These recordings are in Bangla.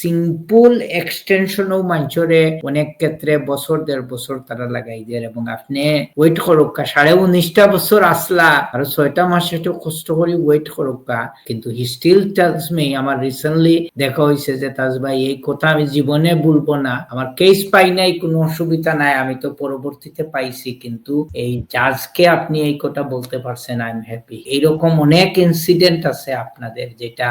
সিম্পল এক্সটেনশনও মানুষরে অনেক ক্ষেত্রে বছর, দেড় বছর তারা লাগাই দেয় এবং আপনি ওয়েট করুকা সাড়ে উনিশটা বছর আসলা আর ছয়টা মাস একটু কষ্ট করে ওয়েট করুকা কিন্তু স্টিল টেলস মি আমার রিসেন্টলি দেখা হয়েছে যে তাজ ভাই, এই কথা আমি জীবনে বলব না। আমার কেস পাই নাই, কোনো অসুবিধা নাই, আমি তো পরবর্তীতে পাইছি, কিন্তু এই জাজকে আপনি এই কথা বলতে পারছেন আই এম হ্যাপি এইরকম অনেক ইনসিডেন্ট আছে আপনাদের, যেটা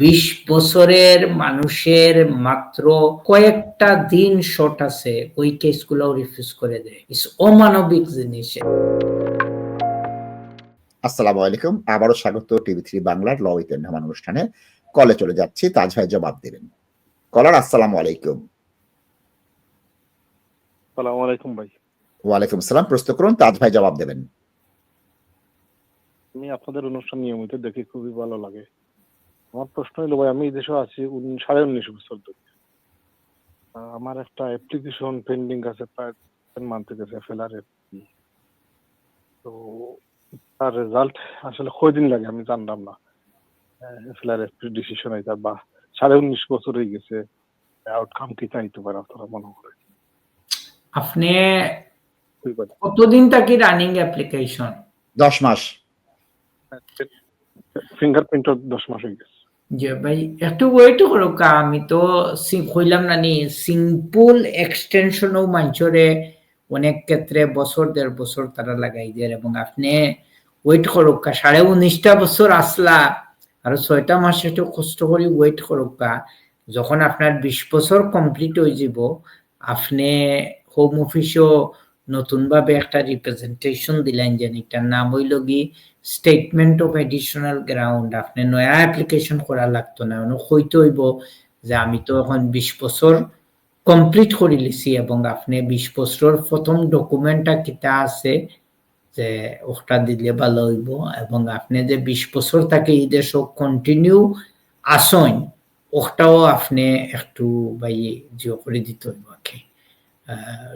বিশ বছরের মানুষের মাত্র কয়েকটা দিন শর্ট আছে ওই কেসগুলো রিফিউজ করে দেয়। ইস অমানবিক জিনিস আসসালামু আলাইকুম আবারও স্বাগত টিভি থ্রি বাংলার ল উইথ রহমান অনুষ্ঠানে। কলে চলে যাচ্ছি তাজ ভাই জবাব দেবেন। কলার আসসালামু আলাইকুম। সালাম আলাইকুম ভাই। ওয়ালাইকুম সালাম প্রস্তুত করুন তাজ ভাই জবাব দেবেন। আমি আপনাদের অনুষ্ঠান নিয়মিত দেখি খুবই ভালো লাগে। আমার প্রশ্ন হলো ভাই আমি এই দেশে আছি সাড়ে উনিশ বছর ধরে। আহ, আমার একটা অ্যাপ্লিকেশন পেন্ডিং আছে প্রায় টেন মান্থ গেছে ফেলার তো তার রেজাল্ট আসলে কয়দিন লাগে আমি জানলাম না। ফেলার ডিসিশন এটা বা সাড়ে উনিশ বছর হয়ে গেছে আউটকাম কি চাইতে পারে আপনারা মনে করে আপনি কতদিন থাকি রানিং অ্যাপ্লিকেশন দশ মাস। ফিঙ্গারপ্রিন্ট দশ মাস হয়ে গেছে। যে ভাই, একটু ওয়েট করো কা আমি তো কইলাম না নি সিম্পল এক্সটেনশনও মানুষরে অনেক ক্ষেত্রে বছর, দেড় বছর তারা লাগাই দেয়, এবং আপনি ওয়েট করো কা সাড়ে উনিশটা বছর আসলা, আর ছয়টা মাস একটু কষ্ট করে ওয়েট করো কা যখন আপনার বিশ বছর কমপ্লিট হয়ে যাব, আপনি হোম অফিসও নতুনভাবে একটা রিপ্রেজেন্টেশন দিলেন যে এটার নাম হইল কি স্টেটমেন্ট অফ এডিশনাল গ্রাউন্ড আপনি নয়া অ্যাপ্লিকেশন করা লাগতো না হইতে হইব যে আমি তো এখন বিশ বছর কমপ্লিট করে লিছি এবং আপনি বিশ বছর প্রথম ডকুমেন্টটা কিতা আছে যে ওটা দিলে ভালো হইব এবং আপনি যে বিশ বছর তাকে এই দেশ কন্টিনিউ আসন ওটাও আপনি একটু বাই জিও করে দিতে হইব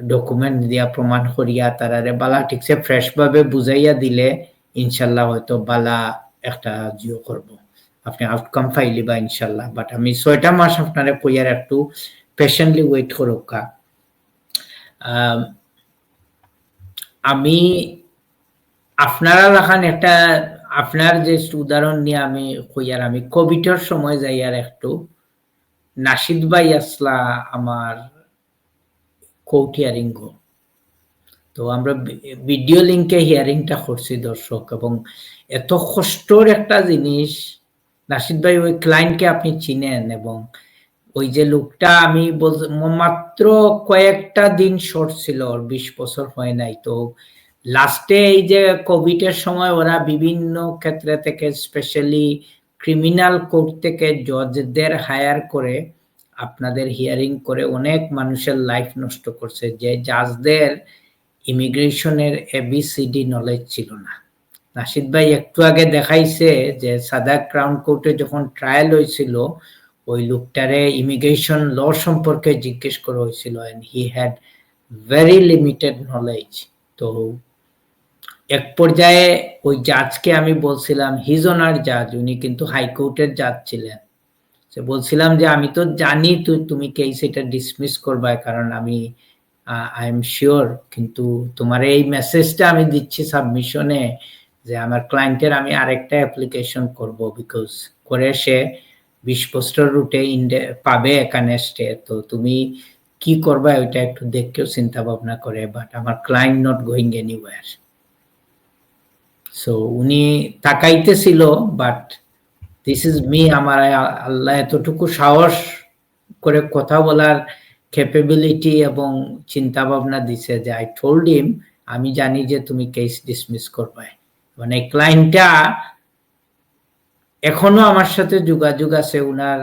ডকুমেন্ট দিয়া প্রমাণ করিয়া তারারে বালা ঠিকছে ফ্রেশ ভাবে বুঝাইয়া দিলে ইনশাল্লাহ হয়তো বালা একটা জিও করব। আপনি আউটকাম পাইলি বা ইনশাল্লাহ বাট আমি ছয়টা মাস আপনারে কইয়ার একটু পেশেন্টলি ওয়েট করুকা আম, আমি আপনারা রাখান একটা আপনার যে উদাহরণ নিয়ে আমি কইয়ার আমি কোভিডের সময় যাই আর একটু নাসিদ ভাই আসলা আমার কোর্ট হিয়ারিং তো আমরা ভিডিও লিঙ্কে হিয়ারিংটা করছি দর্শক এবং এত কষ্টর একটা জিনিস, নাসিদ ভাই ওই ক্লায়েন্টকে আপনি চিনেন এবং ওই যে লোকটা আমি মাত্র কয়েকটা দিন শর্ট ছিল ওর, বিশ বছর হয় নাই। তো লাস্টে এই যে কোভিডের সময় ওরা বিভিন্ন ক্ষেত্রে থেকে স্পেশালি ক্রিমিনাল কোর্ট থেকে জজদের হায়ার করে আপনাদের হিয়ারিং করে অনেক মানুষের লাইফ নষ্ট করছে, যে জাজদের ইমিগ্রেশনের এবিসিডি নলেজ ছিল না। নাসিদ ভাই একটু আগে দেখাইছে যে সাদা ক্রাউন কোর্টে যখন ট্রায়াল হয়েছিল, ওই লোকটারে ইমিগ্রেশন ল সম্পর্কে জিজ্ঞেস করা হয়েছিল and he had very limited knowledge তো এক পর্যায়ে ওই জাজকে আমি বলছিলাম হিজ অনার জাজ উনি কিন্তু হাইকোর্টের জাজ ছিলেন। বলছিলাম যে আমি তো জানি তুমি কেস সেটা ডিসমিস করবা কারণ আমি আই এম শিওর কিন্তু তোমার এই মেসেজটা আমি দিচ্ছি সাবমিশনে যে আমার ক্লায়েন্টের আমি আরেকটা অ্যাপ্লিকেশন করব বিকজ করে সে বিশ রুটে ইন্ডে, পাবে এখানে স্টে তো তুমি কি করবা ওইটা একটু দেখকেও চিন্তা ভাবনা করে বাট আমার client not going anywhere so উনি তাকাইতেছিল বাট দিস ইজ মি আমার আল্লাহ এতটুকু সাহস করে কথা বলার ক্যাপেবিলিটি এবং চিন্তা ভাবনা দিছে যে আই টোল্ড হিম আমি জানি যে তুমি কেস ডিসমিস করবে। মানে ক্লায়েন্টটা এখনও আমার সাথে যোগাযোগ আছে, উনার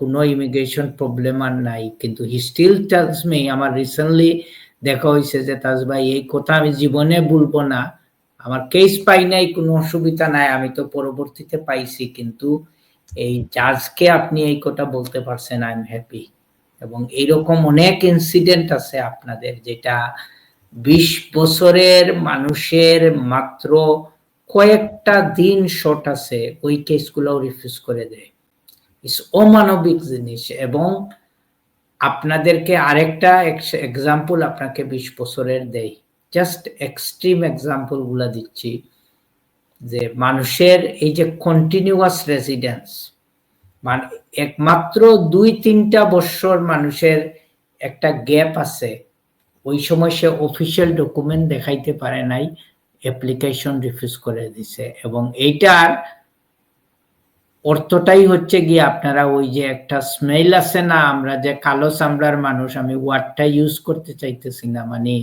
কোনো ইমিগ্রেশন প্রবলেম আর নাই, কিন্তু হি স্টিল টেলস মি আমার রিসেন্টলি দেখা হয়েছে যে, তাজ ভাই, এই কথা আমি জীবনে বলব না। আমার কেস পাই নাই, কোনো অসুবিধা নাই, আমি তো পরবর্তীতে পাইছি, কিন্তু এই জাজকে আপনি এই কথা বলতে পারছেন আই এম হ্যাপি এবং এইরকম অনেক ইনসিডেন্ট আছে আপনাদের, যেটা বিশ বছরের মানুষের মাত্র কয়েকটা দিন শর্ট আছে, ওই কেসগুলো রিফিউজ করে দেয়। ইস অমানবিক জিনিস, এবং আপনাদেরকে আরেকটা এক্সাম্পল আপনাকে বিশ বছরের দেই। জাস্ট এক্সট্রিম এক্সাম্পলগুলা দিচ্ছি, যে মানুষের এই যে কন্টিনিউয়াস রেসিডেন্স মানে একমাত্র দুই তিনটা বছর মানুষের একটা গ্যাপ আছে, ওই সময় সে অফিসিয়াল ডকুমেন্ট দেখাইতে পারে নাই অ্যাপ্লিকেশন রিফিউজ করে দিছে, এবং এইটার অর্থটাই হচ্ছে গিয়ে আপনারা ওই যে একটা স্মেল আছে না, আমরা যে কালো চামড়ার মানুষ, আমি ওয়ার্ডটা ইউজ করতে চাইতেছি না মানে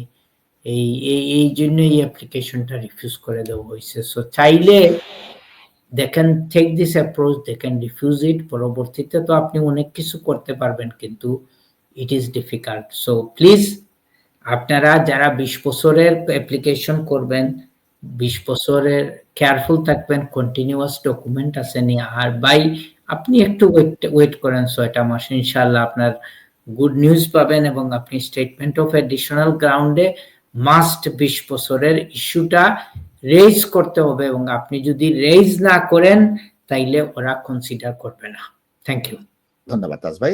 এই এই এই জন্য এই অ্যাপ্লিকেশনটা রিফিউজ করে দেওয়া হয়েছে। সো চাইলে দেখেন টেক দিস অ্যাপ্রোচ দেখেন রিফিউজ ইট পরবর্তীতে তো আপনি অনেক কিছু করতে পারবেন, কিন্তু it is difficult so please আপনারা যারা বিশ বছরের অ্যাপ্লিকেশন করবেন, বিশ বছরের কেয়ারফুল থাকবেন কন্টিনিউয়াস ডকুমেন্ট আছে নি, আর বাই আপনি একটু ওয়েট ওয়েট করেন ছয়টা মাস ইনশাল্লাহ আপনার গুড নিউজ পাবেন এবং আপনি স্টেটমেন্ট অফ অ্যাডিশনাল গ্রাউন্ডে মাস্ট বিশ বছরের ইস্যুটা রেজ করতে হবে এবং আপনি যদি রেজ না করেন, তাইলে ওরা কনসিডার করবে না। থ্যাংক ইউ ধন্যবাদ, তাজ ভাই।